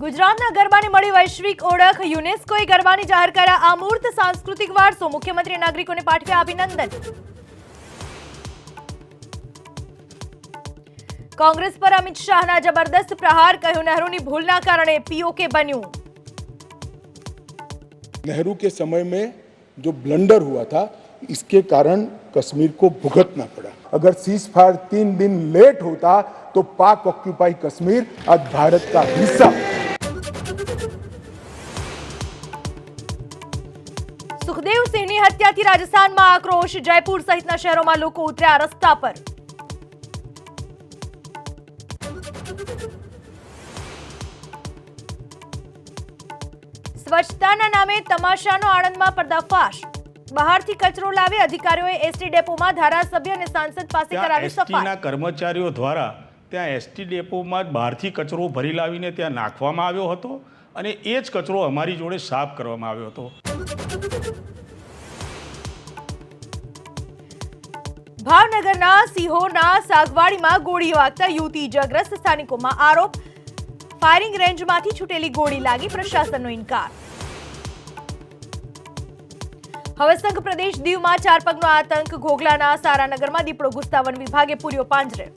ગુજરાતના ગરબાને મળી વૈશ્વિક ઓળખ યુનેસ્કોએ ગરબાની જાહેર કર્યા અમૂર્ત સાંસ્કૃતિક વારસો મુખ્યમંત્રી નાગરિકોને પાઠવ્યા અભિનંદન કોંગ્રેસ પર અમિત શાહના જબરદસ્ત પ્રહાર કહ્યું નહેરુની ભૂલના કારણે પીઓકે બન્યું नेहरू के समय में जो ब्लंडर हुआ था इसके कारण कश्मीर को भुगतना पड़ा अगर सीज फायर तीन दिन लेट होता तो पाक ऑक्यूपाई कश्मीर आज भारत का हिस्सा સુખદેવ સિંહની હત્યાથી રાજસ્થાનમાં આક્રોશ જયપુર સહિતના શહેરોમાં લોકો ઉતર્યા રસ્તા પર. સ્વચ્છતાના નામે તમાશાનો આણંદમાં પર્દાફાશ. બહારથી કચરો લાવે અધિકારીઓએ એસટી ડેપોમાં ધારાસભ્ય અને સાંસદ પાસે કરાવી સફાઈ. કર્મચારીઓ દ્વારા ત્યાં એસટી ડેપોમાં જ બહારથી કચરો ભરી લાવીને ત્યાં નાખવામાં આવ્યો હતો. અને એ જ કચરો અમારી જોડે સાફ કરવામાં આવ્યો હતો. ભાવનગરના સિહોરના સાગવાડીમાં ગોળી વાગતા યુવતી ઇજાગ્રસ્ત સ્થાનિકોમાં આરોપ. ફાયરિંગ રેન્જમાંથી છૂટેલી ગોળી લાગી પ્રશાસનનો ઇનકાર. હવે સંઘ પ્રદેશ દીવમાં ચાર પગનો આતંક. ઘોઘલાના સારાનગરમાં દીપડો ઘૂસતા વન વિભાગે પૂર્યો પાંજરે.